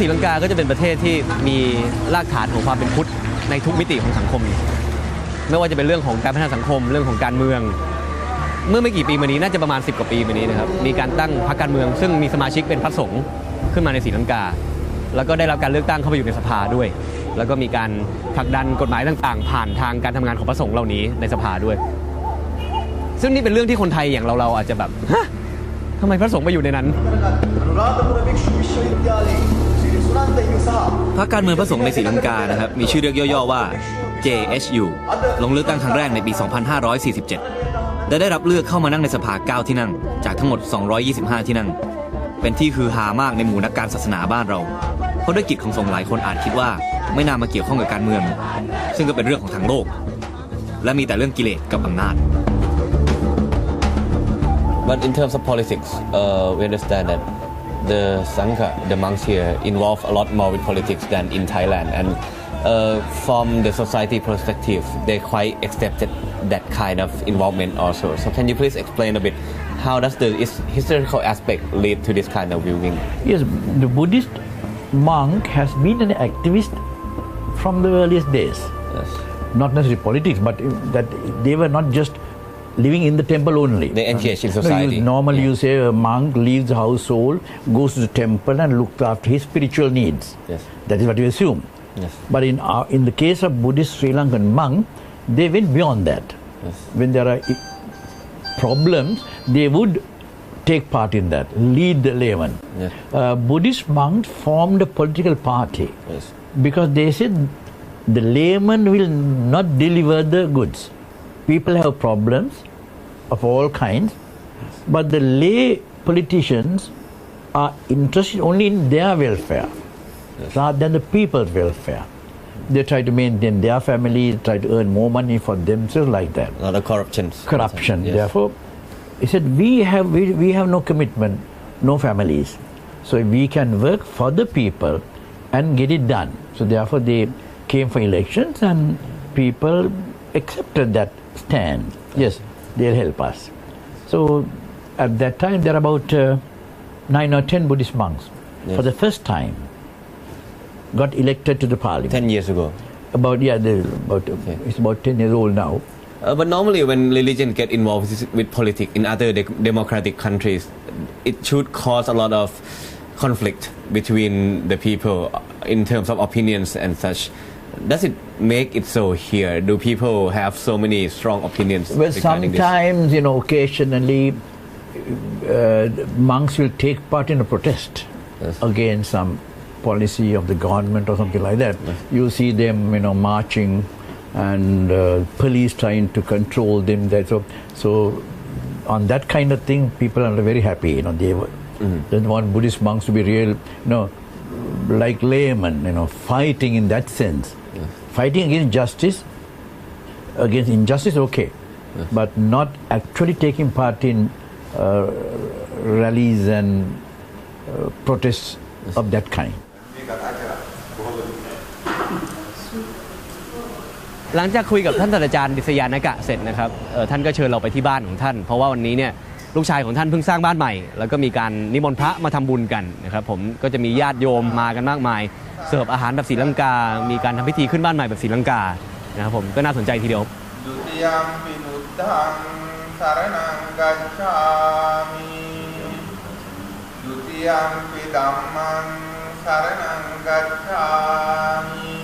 ศรีลังกาก็จะเป็นประเทศที่มีรากฐานของความเป็นพุทธในทุกมิติของสังคม ไม่ว่าจะเป็นเรื่องของการพัฒนาสังคมเรื่องของการเมือง เมื่อไม่กี่ปีมานี้น่าจะประมาณ 10 กว่าปีมานี้นะครับมีการตั้งพรรคการเมือง ซึ่งมีสมาชิกเป็นพระสงฆ์ขึ้นมาในศรีลังกา แล้วก็ได้รับการเลือกตั้งเข้าไปอยู่ในสภาด้วย แล้วก็มีการผลักดันกฎหมายต่างๆ ผ่านทางการทำงานของพระสงฆ์เหล่านี้ในสภาด้วย ซึ่งนี่เป็นเรื่องที่คนไทยอย่างเราๆอาจจะแบบฮะทำไมพระสงฆ์ไปอยู่ในนั้น พรรคการเมืองพระสงฆ์ในศรีลังกานะครับ มีชื่อเรียกย่อๆว่า JHU ลงเลือกตั้งครั้งแรกในปี 2547 และได้รับเลือกเข้ามานั่งในสภา 9 ที่นั่ง จากทั้งหมด 225 ที่นั่ง เป็นที่ฮือฮามากในหมู่นักการศาสนาบ้านเรา เพราะด้วยกิจของสงฆ์หลายคนอาจคิดว่าไม่น่ามาเกี่ยวข้องกับการเมือง ซึ่งก็เป็นเรื่องของทางโลก และมีแต่เรื่องกิเลสกับอำนาจ But in terms of politics, uh, we understand that the Sangha, the monks here, involve a lot more with politics than in Thailand. And uh, from the society perspective, they quite accepted that kind of involvement also. So can you please explain a bit how does the his- historical aspect lead to this kind of viewing? Yes, the Buddhist monk has been an activist from the earliest days. Yes. Not necessarily politics, but that they were not just living in the temple only. They engage in No, you- society. normally, you say a monk leaves the household, goes to the temple, and looks after his spiritual needs. Yes. That is what you assume. Yes. But in our, in the case of Buddhist Sri Lankan monk, they went beyond that. Yes. When there are problems, they would take part in that, lead the layman. Yes. Uh, Buddhist monks formed a political party Yes. because they said the layman will not deliver the goods. People have problems of all kinds, but the lay politicians are interested only in their welfare rather than the people's welfare. They try to maintain their family, try to earn more money for themselves like that A lot of corruption. corruption. Yes. Therefore, he said, we have, we, we have no commitment, no families. So we can work for the people and get it done. So therefore, they came for elections and people accepted that stand. Yes, they'll help us. So at that time, there are about uh, nine or ten Buddhist monks for the first time got elected to the parliament. 10 years ago. About, yeah, about, Okay. it's about 10 years old now. Uh, but normally, when religion get involved with- with politics in other de- democratic countries, it should cause a lot of conflict between the people in terms of opinions and such. Does it make it so here? Do people have so many strong opinions? Well, regarding this? sometimes, you know, occasionally uh, monks will take part in a protest Yes. against some policy of the government or something like that. You see them, you know, marching and uh, police trying to control them. That so, so on that kind of thing, people are very happy. You know, they Mm-hmm. they want Buddhist monks to be real, you know, like laymen, you know, fighting in that sense, fighting against justice against injustice, okay, but not actually taking part in uh, rallies and uh, protests of that kind. หลังจากคุยกับท่านศาสตราจารย์ดิษยานากะเสร็จนะครับท่านก็เชิญเราไปที่บ้านของท่าน เพราะว่าวันนี้เนี่ย ลูกชายของท่านเพิ่งสร้างบ้านใหม่ แล้วก็มีการนิมนต์พระมาทำบุญกันนะครับผมก็จะมีญาติโยมมากันมากมาย เสิร์ฟอาหารแบบศรีลังกา มีการทำพิธีขึ้นบ้านใหม่แบบศรีลังกานะครับผมก็น่าสนใจทีเดียวดุติยามปิมุตังสารนังกัจฉามิดุติยามปิดัมมังสารนังกัจฉามิ